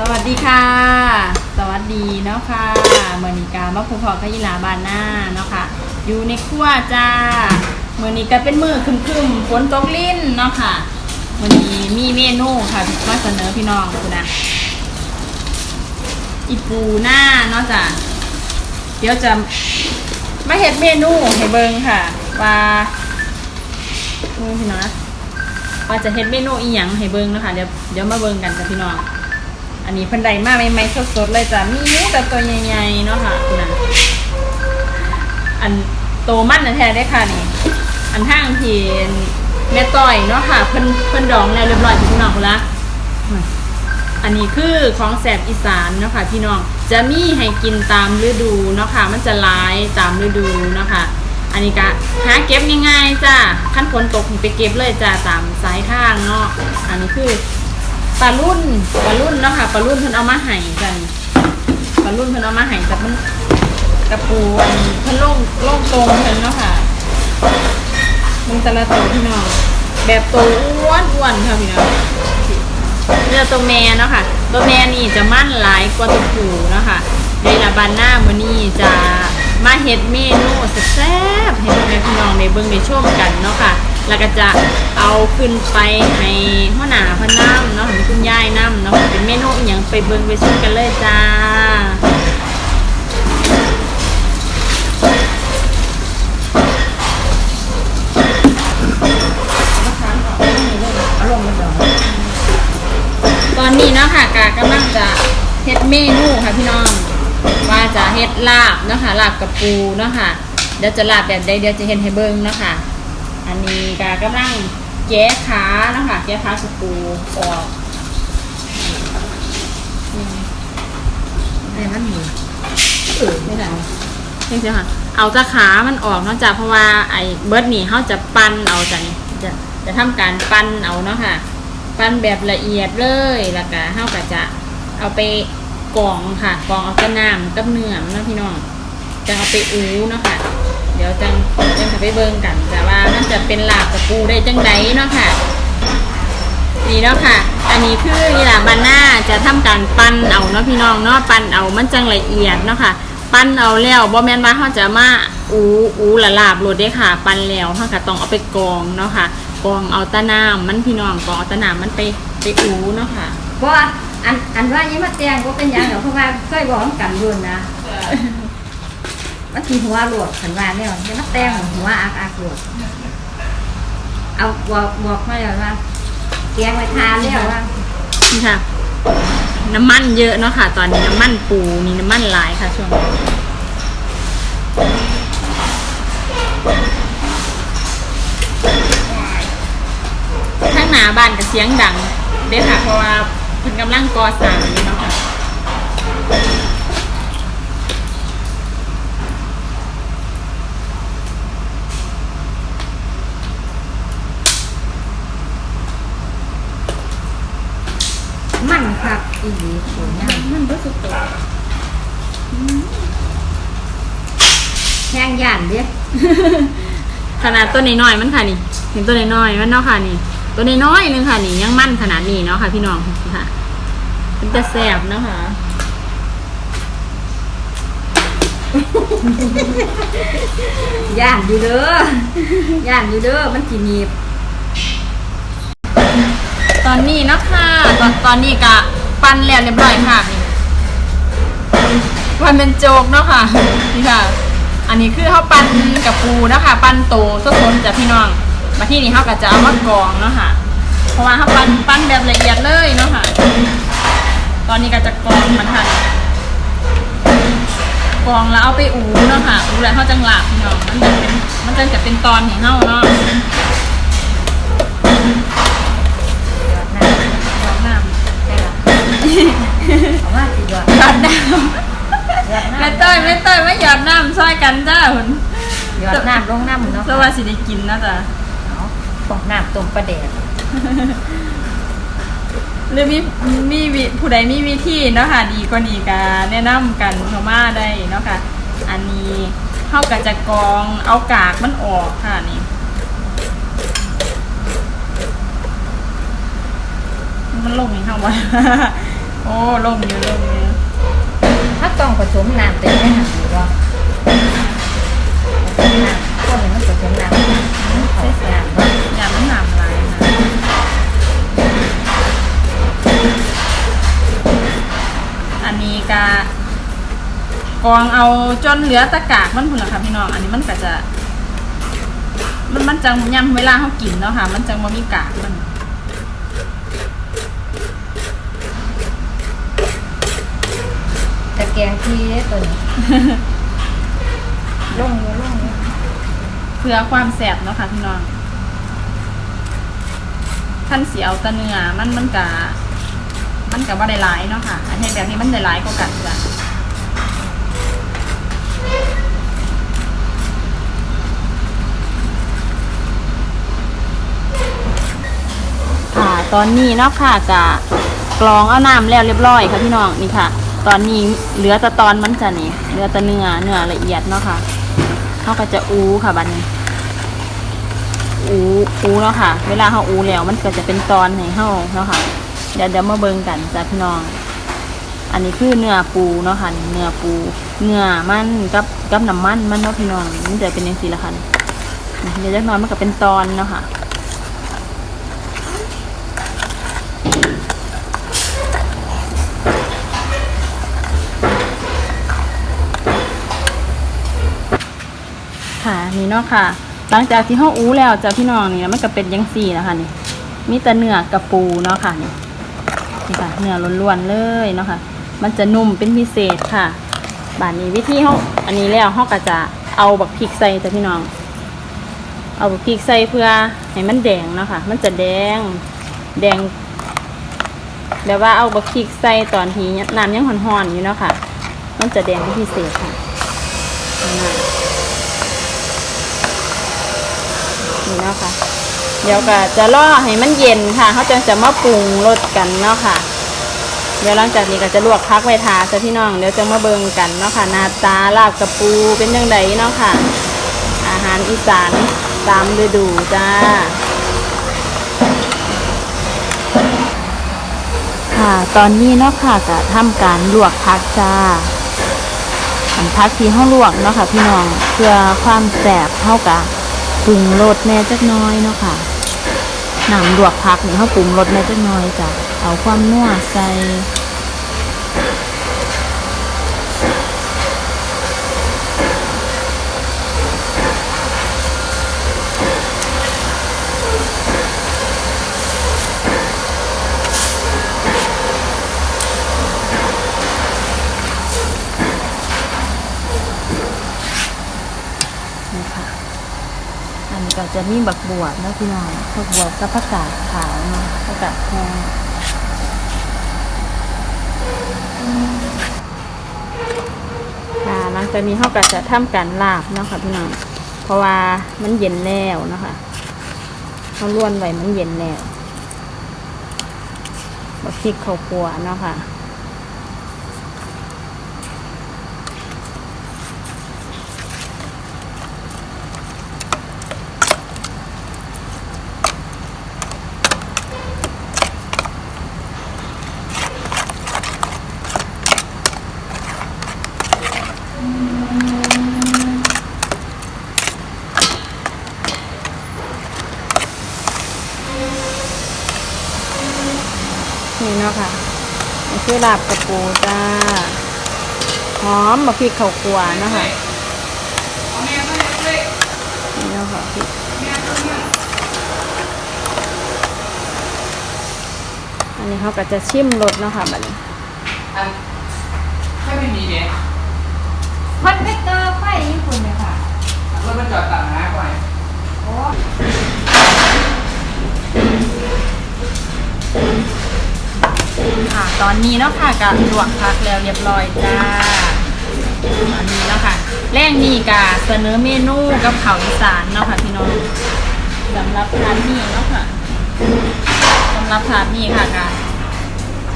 สวัสดีค่ะ สวัสดีเนาะค่ะเมอนิกามาพูพอกับยีลาบานหน้าเนาะค่ะ อยู่ในครัวจ้าเมื่อนี้ก็เป็นมือครึมๆฝนตกลิ้นเนาะค่ะวันนี้มีเมนูค่ะมาเสนอพี่น้องคุณนะอีปูหน้าเนาะจ้ะเดี๋ยวจะมาเฮ็ดเมนูให้เบิงค่ะว่าพี่น้องว่าจะเฮ็ดเมนูอีหยังให้เบิงเนาะคะเดี๋ยวเดี๋ยวมาเบิงกันจ้ะพี่น้อง อันนี้เพิ่นได้มาใหม่ๆสดๆเลยจ้ะมีแต่ตัวใหญ่ๆเนาะค่ะคุณนะอันโตมันนะแท้ได้ค่ะนี่ อันห้างทีแม่ต้อยเนาะค่ะเพิ่นเพิ่นดองแล้วเรียบร้อยพี่น้องละอันนี้คือของแสบอีสานเนาะค่ะพี่น้องจะมีให้กินตามฤดูเนาะค่ะมันจะหลายตามฤดูเนาะค่ะอันนี้ก็หาเก็บง่ายๆจ้าขั้นฝนตกนี่ไปเก็บเลยจ้าตามสายทางเนาะอันนี้คือ ปลารุ่นปลารุ่นเนาะค่ะปลารุ่นเพิ่นเอามาให้กันปลารุ่นเพิ่นเอามาให้แต่มันกระปูอันเพิ่นโล่งโล่งตรงเพิ่นเนาะค่ะมึงแต่ละตัวพี่น้องแบบตัวอ้วนอ้วนค่ะพี่น้องเนื้อตัวแม่เนาะค่ะ ตัวแม่นี่จะมั่นหลายกว่าตัวผูเนาะค่ะในละบานหน้ามือนี้จะมาเฮ็ดเมนูแซ่บๆให้พ่อแม่พี่น้องได้เบิ่งได้ชมกันเนาะค่ะ แล้วก็จะเอาขึ้นไปให้หัวหน้าเพิ่นน้ำเนาะให้คุณยายน้ำเนาะเป็นเมนูอหย่างไปเบิ่งไปชมกันเลยจ้าตอนนี้เนาะค่ะกากำลังจะเฮ็ดเมนูค่ะพี่น้อง ว่าจะเฮ็ดลาบเนาะค่ะลาบกับปูเนาะค่ะเดี๋ยวจะลาบแบบใดเดี๋ยวจะเฮ็ดให้เบิ่งเนาะค่ะ อันนี้กากำลังแก้ขาเนาะค่ะแก้ขากับปูออกอืมให้มันหมูเออไม่ได้จริงๆค่ะ เอาจะขามันออกเนาะจ้ะเพราะว่าไอ้เบิร์ดนี่เขาจะปั้นเอาจ้ะนี่จะจะทำการปั้นเอาเนาะค่ะ ปั้นแบบละเอียดเลยแล้วก็เฮาก็จะเอาไปกรองค่ะกรองเอากระน้ำกับเนื้อมันเนาะพี่น้องจะเอาไปอูเนาะค่ะ เดี๋ยวจังจังจะไปเบิ่งกันจ้ะว่ามันจะเป็นลาบกับปูได้จังไดเนาะค่ะ นี่เนาะค่ะ อันนี้คือนี่แหละบาน่าจะทำการปั้นเอาเนาะพี่น้องเนาะปั้นเอามันจังละเอียดเนาะค่ะ ปั้นเอาแล้วบ่แม่นว่าเขาจะมาอูอูละลาบโลดเด้ค่ะ ปั้นแล้วเขาก็ต้องเอาไปกรองเนาะค่ะกรองเอาตะน้ำมันพี่น้องกรองเอาตะน้ำมันไปไปอูเนาะค่ะ เพราะว่าอันอันว่ายังมาแตงก็เป็นหยังเดียวเพราะว่าเคยบอกกันยุ่นนะ มันทีหัวหลวดขันว่าเนี่ยยังมาแตงหัวอักอักหลวดเอาบอกบอกมาแล้วว่าแกงไปทานแล้วว่านี่ค่ะ น้ำมันเยอะเนาะค่ะ ตอนนี้น้ำมันปูนี่น้ำมันหลายค่ะช่วงนี้ข้างหน้าบ้านกับเสียงดังเด้ค่ะเพราะว่าเพิ่นกำลังก่อสร้างอยู่เนาะค่ะ มันคักอีหลีโหย่าง มันรู้สึกตัว แห้งย่านเด้ขนาดตัวน้อยๆมันค่ะนี่เห็นตัวน้อยๆมันเนาะค่ะนี่ตัวน้อยๆนึงค่ะนี่ยังมั่นขนาดนี้เนาะค่ะ พี่น้องค่ะเป็นแต่แสบเนาะค่ะย่านอยู่เด้อย่านอยู่เด้อมันจีหนีบ ตอนนี้เนาะค่ะตอนตอนนี้ก็ปั้นแล้วเรียบร้อยค่ะนี่มันเป็นโจกเนาะค่ะนี่ค่ะ อันนี้คือเขาปั้นกับปูเนาะคะปั้นโตสดๆจากพี่น้อง มาที่นี่เขาก็จะเอามากรองเนาะค่ะเพราะว่าเขาปั้นปั้นแบบละเอียดเลยเนาะค่ะตอนนี้ก็จะกรองมันค่ะกรองแล้วเอาไปอูเนาะค่ะอูแล้วเขาจังหลับพี่น้องมันจะเป็นมันจะจะเป็นตอนของเขาเนาะหยอดน้ำหยอดน้ำได้ละเอาว่าสิหยอดหยอดน้หยอดำ กันจ้าหุ่นหยอดน้ำลงน้ำเนาะเพื่อว่าสิได้กินนะจ๊ะเอาปอกน้ำต้มปลาแดดหรือมีมีวิผู้ใดมีวิธีเนาะค่ะดีก็ดีกาแนะนำกันเข้ามาได้เนาะค่ะ อันนี้เข้ากับจะกรองเอากากมันออกค่ะนี่มันลงอย่างเข้าไว้โโอ้ลงอยู่ลงอยู่ถ้าต้องผสมน้ำเต็มได้หันหรือว่า ผสมน้ำคนมันผสมน้ำใส่น้ำว่าอย่ามันหนำลายนะอันนี้กะกรองเอาจนเหลือแตะกากมันพุ่นละค่ะพี่น้อง อันนี้มันก็จะ มันมันจังยำเวลาเขากินเนาะค่ะ มันจังบ่มีกากมันตะแกงที่ตัวนี้ลงอยู่ลงอยู่ เพื่อความแสบเนาะค่ะพี่น้องท่านเสียเอาตะเนื้อมันมันกะมันกะว่าได้หลายเนาะค่ะอันนี้แบบนี้มันได้หลายก็กันจ้ะค่ะตอนนี้เนาะค่ะกะกรองเอาน้ำแล้วเรียบร้อยค่ะพี่น้องนี่ค่ะ ตอนนี้เหลือแต่ตอนมันจะนี่เหลือแต่เนื้อเนื้อละเอียดเนาะค่ะ เขาก็จะอูค่ะบันี้ อูอูเนาะค่ะ เวลาเขาอูแล้วมันก็จะเป็นตอนให้เขาเนาะค่ะ เดี๋ยวเดี๋ยวมาเบิ่งกันจ้ะพี่น้อง อันนี้คือเนื้อปูเนาะค่ะเนื้อปูเนื้อมันกับกับน้ำมันมันเนาะพี่น้องมันจะเป็นยังสีละค่ะนี่เดี๋ยวจักน้อยมันก็เป็นตอนเนาะค่ะ ค่ะนี่เนาะค่ะ หลังจากที่ห้าอู้แล้วจ้าพี่น้องนี่มันก็เป็นยังสี่นะคะนี่มีแต่เนื้อกับปูเนาะค่ะนี่นี่ค่ะเนื้อล้วนๆเลยเนาะค่ะ มันจะนุ่มเป็นพิเศษค่ะบานนี้วิธีเขาอันนี้แล้วเขาก็จะเอาบักพริกใส่จ้าพี่น้อง เอาบักพริกใส่เพื่อให้มันแดงเนาะค่ะ มันจะแดงแดงแบบว่าเอาบักพริกใส่ตอนที่น้ำยังห่อนๆอยู่เนาะค่ะ มันจะแดงเป็นพิเศษค่ะนี่นะ นี่เนาะ ค่ะ เดี๋ยวก็จะล่อให้มันเย็นค่ะเขาจะจะมาปรุงรสกันเนาะค่ะ เดี๋ยวหลังจากนี้ก็จะลวกพักไว้ทาจ้ะพี่น้องเดี๋ยวจะมาเบิงกันเนาะค่ะหน้าตาลาบกับปูเป็นยังไงเนาะค่ะ อาหารอีสานตามฤดูจ้าค่ะตอนนี้เนาะค่ะก็ทำการลวกพักจ้าอันพักที่ห้าลวกเนาะค่ะพี่น้องเพื่อความแสบเท่ากับ ปรุงรสแหน่จักน้อยเนาะค่ะน้ำลวกผักนี่เขาปรุงรสแหน่จักน้อยจ้ะเอาความนัวใส่ อันนี้ก็จะมีบักบวบนะพี่น้องบักบวบกับผักกาดขาวเนาะผักกาดแห้งค่ะหลังจากนี้เขาก็จะทำการลาบเนาะค่ะพี่น้องเพราะว่ามันเย็นแล้วนะคะเขาล้วนไว้มันเย็นแล้วบักพริกข้าวคั่วเนาะค่ะ คือลาบกระปูจ้า หอมมาพริกข้าวคั่วเนาะค่ะนี่เนาะค่ะพริกอันนี้เขาก็จะชิมรสเนาะค่ะบัดนี้อันถ้าไม่มีเนี่ยคอนเวกเตอร์ไฟญี่ปุ่นเลยค่ะรถมันจอดตัดหน้าก่อนโอ้ ตอนนี้เนาะค่ะกับลวกพักแล้วเรียบร้อยจ้าตอนนี้เนาะค่ะแรกนี่กะเสนอเมนูกับข้าวอีสานเนาะค่ะพี่น้องสำหรับทานนี่เนาะค่ะสำหรับทานนี่ค่ะกะ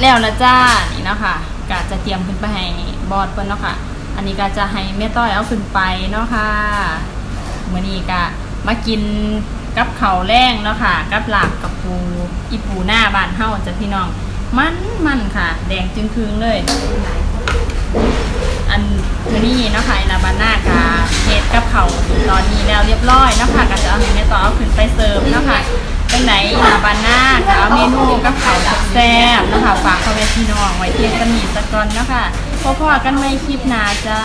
แล้วละจ้านี่เนาะค่ะกะจะเตรียมขึ้นไปให้บอสเพิ่นเนาะค่ะ อันนี้ก็จะให้แม่ต้อยเอาขึ้นไปเนาะค่ะมื้อนี้กะมากินกับข้าวแรงเนาะค่ะ กับหลาบกับปูอีปูหน้าบานเฮาจ้ะพี่น้อง มันมันค่ะ แดงจึงคืงเลย อันคือนี่เนาะคะลาบาน่ากาเฮ็ดกับเขาตอนนี้แล้วเรียบร้อยเนาะคะก็จะเอาให้แม่ต่อเอาขึ้นไปเสิร์ฟเนาะคะเป็นไหนลาบาน่าก็เอาเมนูกับเขาแซ่บเนาะคะฝากพ่อแม่พี่น้องไว้เพียงสนิทสะก่อนเนาะคะพบกันใหม่คลิปหนาจ้า